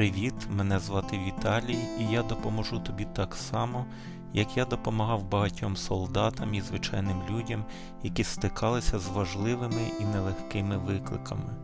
Привіт, мене звати Віталій, і я допоможу тобі так само, як я допомагав багатьом солдатам і звичайним людям, які стикалися з важливими і нелегкими викликами.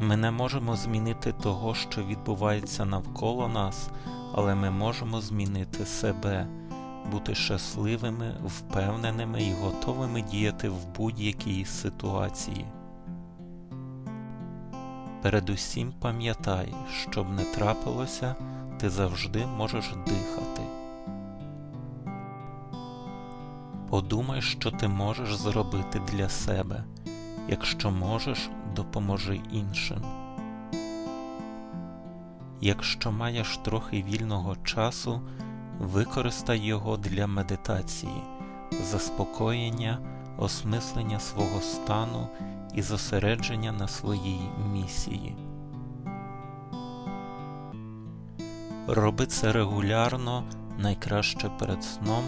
Ми не можемо змінити того, що відбувається навколо нас, але ми можемо змінити себе, бути щасливими, впевненими і готовими діяти в будь-якій ситуації. Передусім пам'ятай, щоб не трапилося, ти завжди можеш дихати. Подумай, що ти можеш зробити для себе. Якщо можеш, допоможи іншим. Якщо маєш трохи вільного часу, використай його для медитації, заспокоєння, осмислення свого стану і зосередження на своїй місії. Роби це регулярно, найкраще перед сном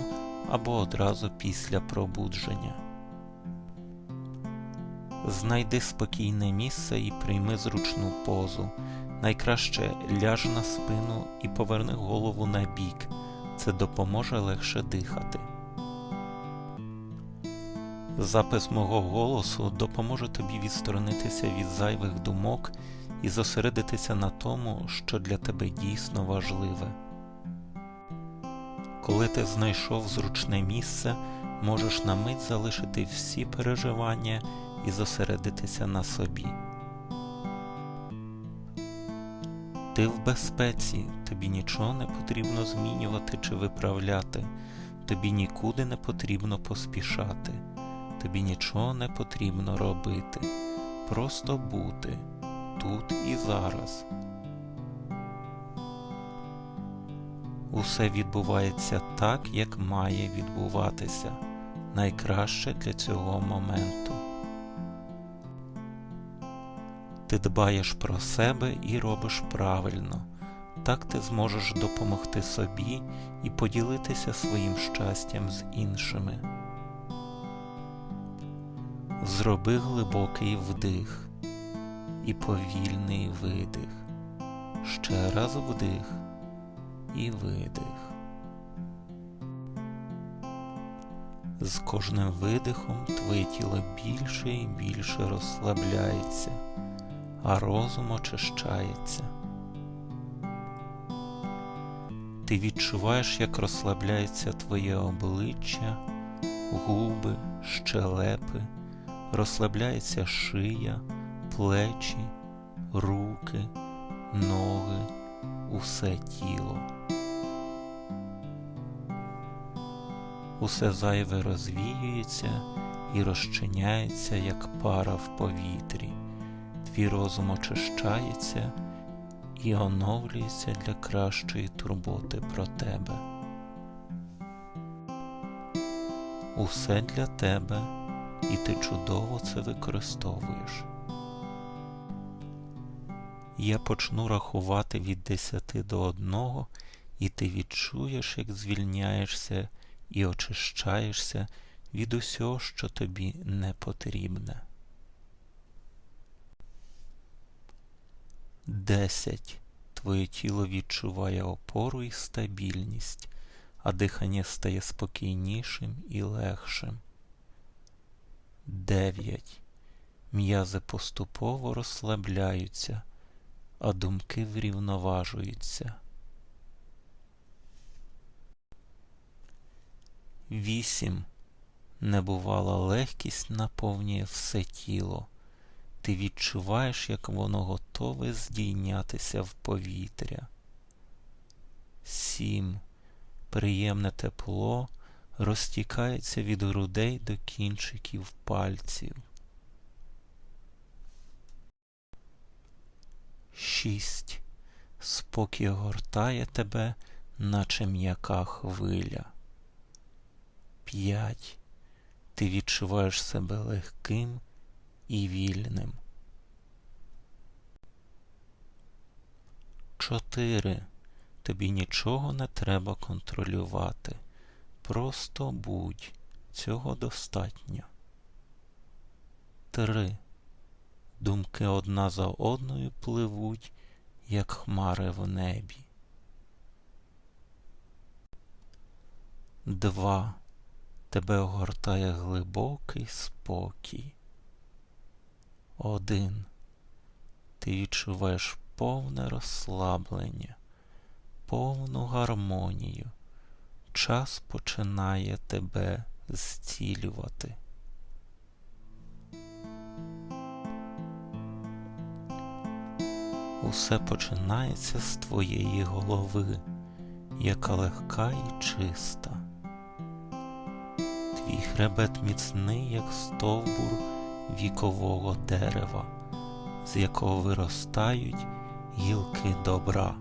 або одразу після пробудження. Знайди спокійне місце і прийми зручну позу. Найкраще ляж на спину і поверни голову на бік. Це допоможе легше дихати. Запис мого голосу допоможе тобі відсторонитися від зайвих думок і зосередитися на тому, що для тебе дійсно важливе. Коли ти знайшов зручне місце, можеш на мить залишити всі переживання і зосередитися на собі. Ти в безпеці, тобі нічого не потрібно змінювати чи виправляти, тобі нікуди не потрібно поспішати, тобі нічого не потрібно робити, просто бути тут і зараз. Усе відбувається так, як має відбуватися, найкраще для цього моменту. Ти дбаєш про себе і робиш правильно. Так ти зможеш допомогти собі і поділитися своїм щастям з іншими. Зроби глибокий вдих і повільний видих. Ще раз вдих і видих. З кожним видихом твоє тіло більше і більше розслабляється а розум очищається. Ти відчуваєш, як розслабляється твоє обличчя, губи, щелепи, розслабляється шия, плечі, руки, ноги, усе тіло. Усе зайве розвіюється і розчиняється, як пара в повітрі твій розум очищається і оновлюється для кращої турботи про тебе. Усе для тебе, і ти чудово це використовуєш. Я почну рахувати від 10 до 1, і ти відчуєш, як звільняєшся і очищаєшся від усього, що тобі не потрібне. Десять. Твоє тіло відчуває опору і стабільність, а дихання стає спокійнішим і легшим. Дев'ять. М'язи поступово розслабляються, а думки врівноважуються. Вісім. Небувала легкість наповнює все тіло ти відчуваєш, як воно готове здійнятися в повітря. Сім. Приємне тепло розтікається від грудей до кінчиків пальців. Шість. Спокій гортає тебе, наче м'яка хвиля. П'ять. Ти відчуваєш себе легким і вільним. Чотири. Тобі нічого не треба контролювати. Просто будь. Цього достатньо. Три. Думки одна за одною пливуть, як хмари в небі. Два. Тебе огортає глибокий спокій. Один. Ти відчуваєш повне розслаблення, повну гармонію. Час починає тебе зцілювати. Усе починається з твоєї голови, яка легка і чиста. Твій хребет міцний, як стовбур вікового дерева, з якого виростають гілки добра.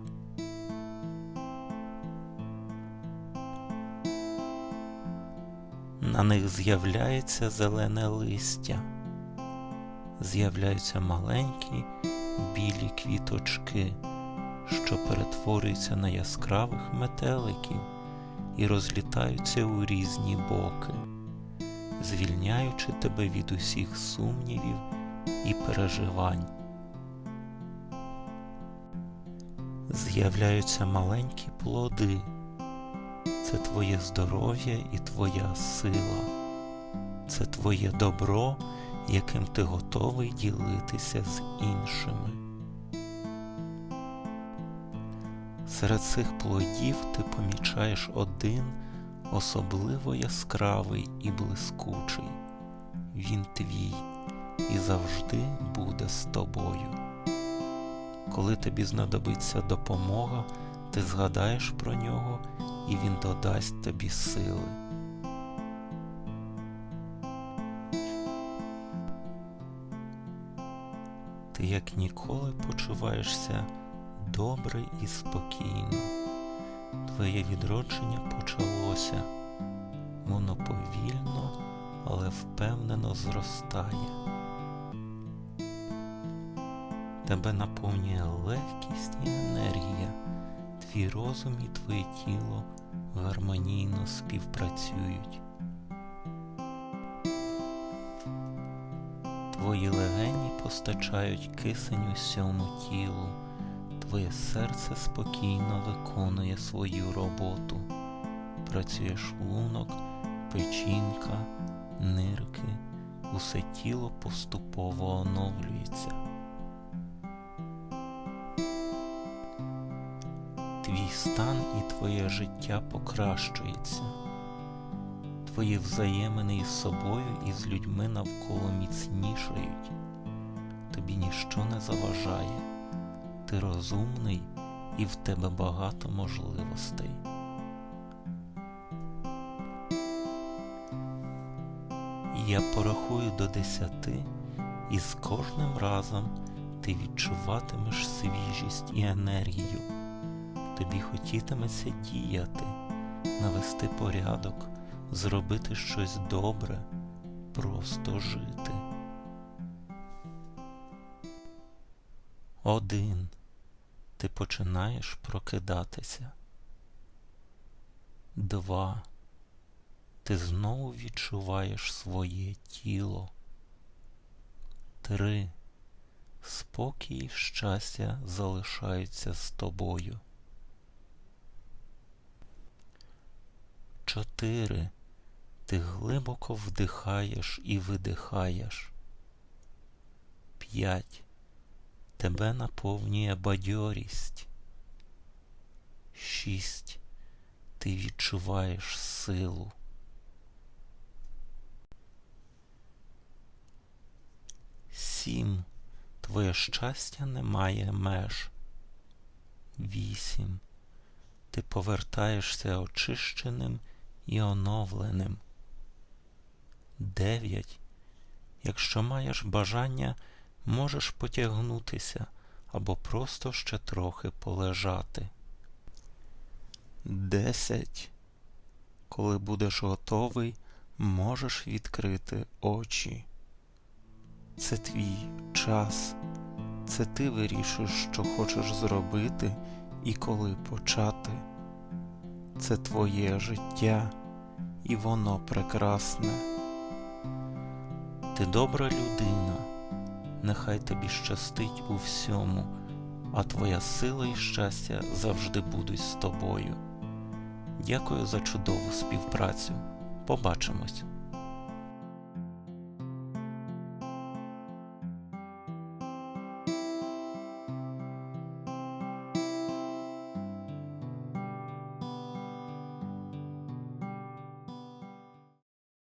На них з'являється зелене листя, з'являються маленькі білі квіточки, що перетворюються на яскравих метеликів і розлітаються у різні боки, звільняючи тебе від усіх сумнівів і переживань. З'являються маленькі плоди. Це твоє здоров'я і твоя сила. Це твоє добро, яким ти готовий ділитися з іншими. Серед цих плодів ти помічаєш один особливо яскравий і блискучий. Він твій і завжди буде з тобою. Коли тобі знадобиться допомога, ти згадаєш про нього і він додасть тобі сили. Ти як ніколи почуваєшся добре і спокійно. Твоє відродження почалося. Воно повільно, але впевнено зростає. Тебе наповнює легкість і енергія. Твій розум і твоє тіло гармонійно співпрацюють. Твої легені постачають кисень усьому тілу, твоє серце спокійно виконує свою роботу. Працює шлунок, печінка, нирки, усе тіло поступово оновлюється. Твій стан і твоє життя покращується. Твої взаємини із собою і з людьми навколо міцнішають. Тобі ніщо не заважає. Ти розумний і в тебе багато можливостей. Я порахую до десяти, і з кожним разом ти відчуватимеш свіжість і енергію. Тобі хотітиметься діяти, навести порядок, зробити щось добре, просто жити. Один. Ти починаєш прокидатися. Два. Ти знову відчуваєш своє тіло. Три. Спокій і щастя залишаються з тобою. Чотири. Ти глибоко вдихаєш і видихаєш. П'ять. Тебе наповнює бадьорість. Шість. Ти відчуваєш силу. Сім. Твоє щастя не має меж. Вісім. Ти повертаєшся очищеним і оновленим. Дев'ять. Якщо маєш бажання, можеш потягнутися або просто ще трохи полежати. Десять. Коли будеш готовий, можеш відкрити очі. Це твій час. Це ти вирішуєш, що хочеш зробити і коли почати. Це твоє життя, і воно прекрасне. Ти добра людина, нехай тобі щастить у всьому, а твоя сила і щастя завжди будуть з тобою. Дякую за чудову співпрацю. Побачимось!